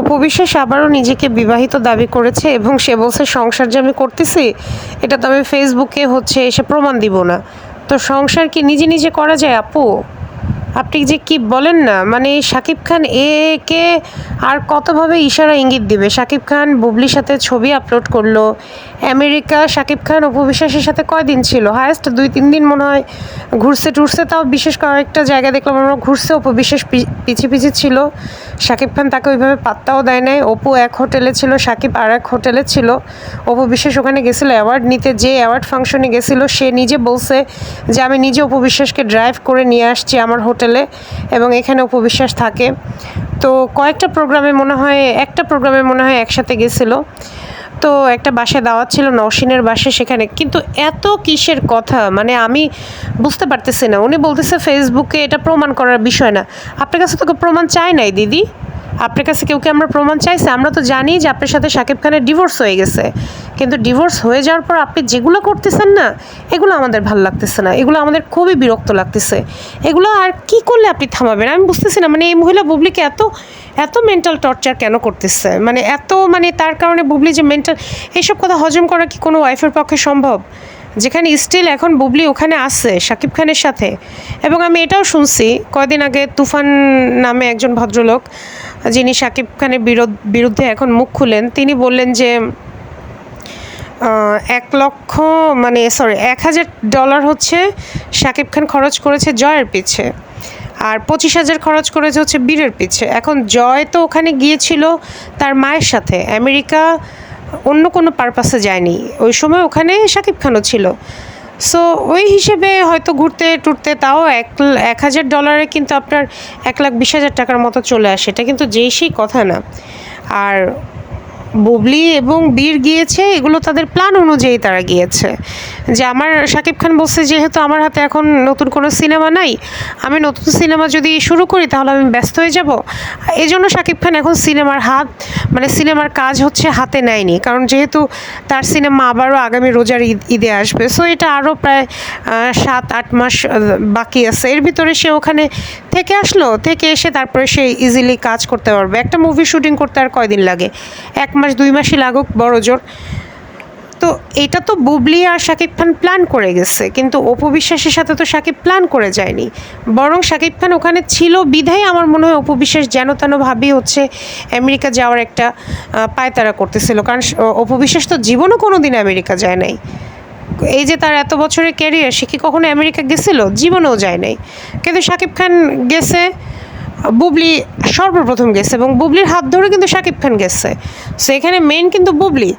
অপু বিশ্বাস আবারও নিজেকে বিবাহিত দাবি করেছে এবং সে বলছে, সংসার যে আমি করতেছি, এটা তো আমি ফেসবুকে হচ্ছে এসে প্রমাণ দিব না। তো সংসার কি নিজে নিজে করা যায়, আপু? আপনি যে কি বলেন না মানে শাকিব খান একে আর কতভাবে ইশারা ইঙ্গিত দিবে? শাকিব খান বুবলির সাথে ছবি আপলোড করল, আমেরিকা, শাকিব খান অপু বিশ্বাসের সাথে কয়দিন ছিল? হায়েস্ট দুই তিন দিন মনে হয় ঘুরছে টুরছে, তাও বিশেষ কয়েকটা জায়গা দেখলাম আমরা ঘুরছে, অপু বিশ্বাস পি- পিছিয়ে পিছিয়ে ছিল। শাকিব খান তাকে ওইভাবে পাত্তাও দেয় নাই। অপু এক হোটেলে ছিল, শাকিব আর এক হোটেলে ছিল। অপু বিশ্বাস ওখানে গেছিল অ্যাওয়ার্ড নিতে যে অ্যাওয়ার্ড ফাংশনে গেছিল। সে নিজে বলছে যে, আমি নিজে অপু বিশ্বাসকে ড্রাইভ করে নিয়ে আসছি, আমার হোটেলে এবং এখানে উপবিশ্বাস থাকে। তো কয়েকটা প্রোগ্রামে মনে হয়, একটা প্রোগ্রামে মনে হয় একসাথে গেছিল। তো একটা বাসায় দাওয়াত ছিল, নওশিনের বাসে সেখানে। কিন্তু এত কিসের কথা? মানে আমি বুঝতে পারতেছি না। উনি বলতেছে ফেসবুকে এটা প্রমাণ করার বিষয় না। আপনার কাছে তো প্রমাণ চাই নাই, দিদি? আপনার কাছে কেউ কি আমরা প্রমাণ চাইছে? আমরা তো জানি যে আপনার সাথে শাকিব খানের ডিভোর্স হয়ে গেছে। কিন্তু ডিভোর্স হয়ে যাওয়ার পর আপনি যেগুলো করতেছেন না, এগুলো আমাদের ভালো লাগতেছে না। এগুলো আমাদের খুবই বিরক্ত লাগতেছে। এগুলো আর কি করলে আপনি থামাবেন? আমি বুঝতেছি না মানে এই মহিলা বুবলিকে এত এত মেন্টাল টর্চার কেন করতেছে? মানে এত মানে তার কারণে বুবলি যে মেন্টাল এইসব কথা হজম করা কি কোনো ওয়াইফের পক্ষে সম্ভব? যেখানে স্টিল এখন বুবলি ওখানে আছে শাকিব খানের সাথে। এবং আমি এটাও শুনছি, কয়দিন আগে তুফান নামে একজন ভদ্রলোক, যিনি শাকিব খানের বিরুদ্ধে এখন মুখ খুলেন, তিনি বললেন যে এক লক্ষ মানে সরি এক হাজার ডলার হচ্ছে শাকিব খান খরচ করেছে জয়ের পিছে আর পঁচিশ হাজার খরচ করেছে হচ্ছে বীরের পিছে। এখন জয় তো ওখানে গিয়েছিল তার মায়ের সাথে। আমেরিকা অন্য কোনো পারপাসে যায়নি। ওই সময় ওখানে শাকিব খানও ছিল। সো ওই হিসেবে হয়তো ঘুরতে টুরতে তাও এক এক হাজার ডলারে কিন্তু আপনার এক লাখ বিশ হাজার টাকার মতো চলে আসে। এটা কিন্তু যেই সেই কথা না। আর বুবলি এবং বীর গিয়েছে, এগুলো তাদের প্ল্যান অনুযায়ী তারা গিয়েছে। যে আমার শাকিব খান বলছে, যেহেতু আমার হাতে এখন নতুন কোনো সিনেমা নাই, আমি নতুন সিনেমা যদি শুরু করি, তাহলে আমি ব্যস্ত হয়ে যাব। এই জন্য শাকিব খান এখন সিনেমার হাত মানে সিনেমার কাজ হচ্ছে হাতে নেয়নি। কারণ যেহেতু তার সিনেমা আবারও আগামী রোজার ঈদে আসবে সো এটা আরও প্রায় সাত, আট মাস বাকি আছে। এর ভিতরে সে ওখানে থেকে আসলো, থেকে এসে তারপরে সে ইজিলি কাজ করতে পারবে। একটা মুভি শুটিং করতে আর কয়দিন লাগে? এক মাস, দুই মাসই লাগুক, বড় জোর। তো এটা তো বুবলি আর শাকিব খান প্ল্যান করে গেছে, কিন্তু অপু বিশ্বাসের সাথে তো শাকিব প্ল্যান করে যায়নি। বরং শাকিব খান ওখানে ছিল বিধায় আমার মনে হয় অপু বিশ্বাস যেন তেন ভাবি হচ্ছে আমেরিকা যাওয়ার একটা পায়তারা করতেছিল। কারণ অপু বিশ্বাস তো জীবনও কোনো দিন আমেরিকা যায় নাই। এই যে তার এত বছরের ক্যারিয়ার সে কি কখনো আমেরিকা গেছিল? জীবনেও যায় নাই। কিন্তু শাকিব খান গেছে, বুবলি সর্বপ্রথম গেছে এবং বুবলির হাত ধরে কিন্তু শাকিব খান গেছে। সো এখানে মেন কিন্তু বুবলি,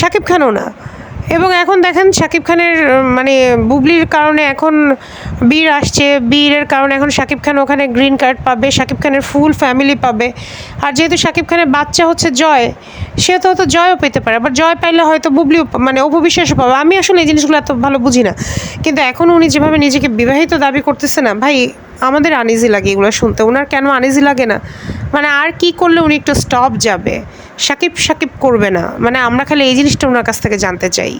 শাকিব খানও না। এবং এখন দেখেন শাকিব খানের মানে বুবলির কারণে এখন বীর আসছে। বীরের কারণে এখন শাকিব খান ওখানে গ্রিন কার্ড পাবে, শাকিব খানের ফুল ফ্যামিলি পাবে। আর যেহেতু শাকিব খানের বাচ্চা হচ্ছে জয়, সে তো হয়তো জয়ও পেতে পারে, আবার জয় পাইলে হয়তো বুবলিও পা- মানে অপবিশ্বাসও পাবে। আমি আসলে এই জিনিসগুলো এত ভালো বুঝি না। কিন্তু এখন উনি যেভাবে নিজেকে বিবাহিত দাবি করতেছে না, ভাই আমাদের আনিজি লাগে এগুলো শুনতে। ওনার কেন আনিজি লাগে না? মানে আর কি করলে উনি একটু স্টপ যাবে? সাকিব সাকিব করবে না। মানে আমরা খালি এই জিনিসটা ওনার কাছ থেকে জানতে চাই।